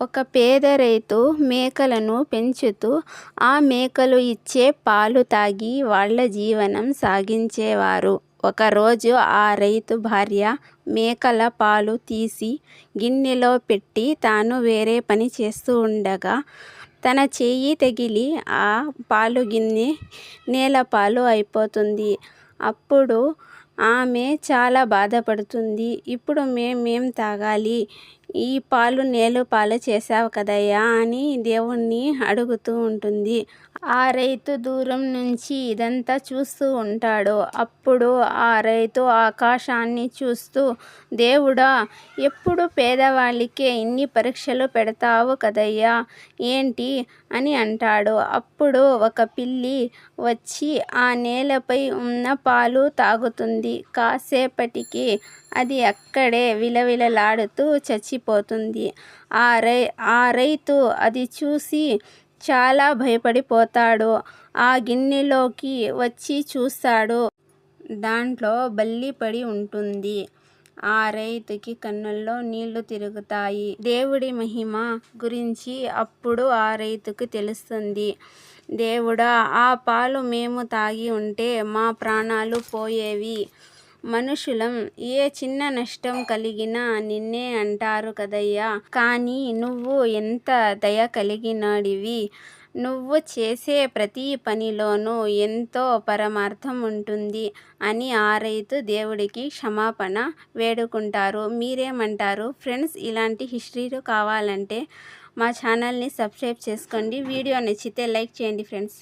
ఒక పేద రైతు మేకలను పెంచుతూ ఆ మేకలు ఇచ్చే పాలు తాగి వాళ్ళ జీవనం సాగించేవారు. ఒకరోజు ఆ రైతు భార్య మేకల పాలు తీసి గిన్నెలో పెట్టి తాను వేరే పని చేస్తూ ఉండగా తన చెయ్యి తగిలి ఆ పాలు గిన్నె నేల పాలు అయిపోతుంది. అప్పుడు ఆమె చాలా బాధపడుతుంది. ఇప్పుడు మేమేం తాగాలి? ఈ పాలు నేలపాలు చేశావు కదయ్యా అని దేవుణ్ణి అడుగుతూ ఉంటుంది. ఆ రైతు దూరం నుంచి ఇదంతా చూస్తూ ఉంటాడు. అప్పుడు ఆ రైతు ఆకాశాన్ని చూస్తూ దేవుడా! ఎప్పుడు పేదవాళ్ళకే ఇన్ని పరీక్షలు పెడతావు కదయ్యా ఏంటి? అని అంటాడు. అప్పుడు ఒక పిల్లి వచ్చి ఆ నేలపై ఉన్న పాలు తాగుతుంది. కాసేపటికి అది అక్కడే విలవిలలాడుతూ చచ్చి పోతుంది ఆ రై ఆ రైతు అది చూసి చాలా భయపడిపోతాడు. ఆ గిన్నెలోకి వచ్చి చూస్తాడు. దాంట్లో బల్లి పడి ఉంటుంది. ఆ రైతుకి కన్నుల్లో నీళ్ళు తిరుగుతాయి. దేవుడి మహిమ గురించి అప్పుడు ఆ రైతుకు తెలుస్తుంది. దేవుడా! ఆ పాలు మేము తాగి ఉంటే మా ప్రాణాలు పోయేవి. మనుషులం ఏ చిన్న నష్టం కలిగినా నిన్నే అంటారు కదయ్యా! కానీ నువ్వు ఎంత దయ కలిగినాడివి నువ్వు చేసే ప్రతి పనిలోనూ ఎంతో పరమార్థం ఉంటుంది అని ఆ రైతు దేవుడికి క్షమాపణ వేడుకుంటారు. మీరేమంటారు ఫ్రెండ్స్? ఇలాంటి హిస్టరీలు కావాలంటే మా ఛానల్ని సబ్స్క్రైబ్ చేసుకోండి. వీడియో నచ్చితే లైక్ చేయండి ఫ్రెండ్స్.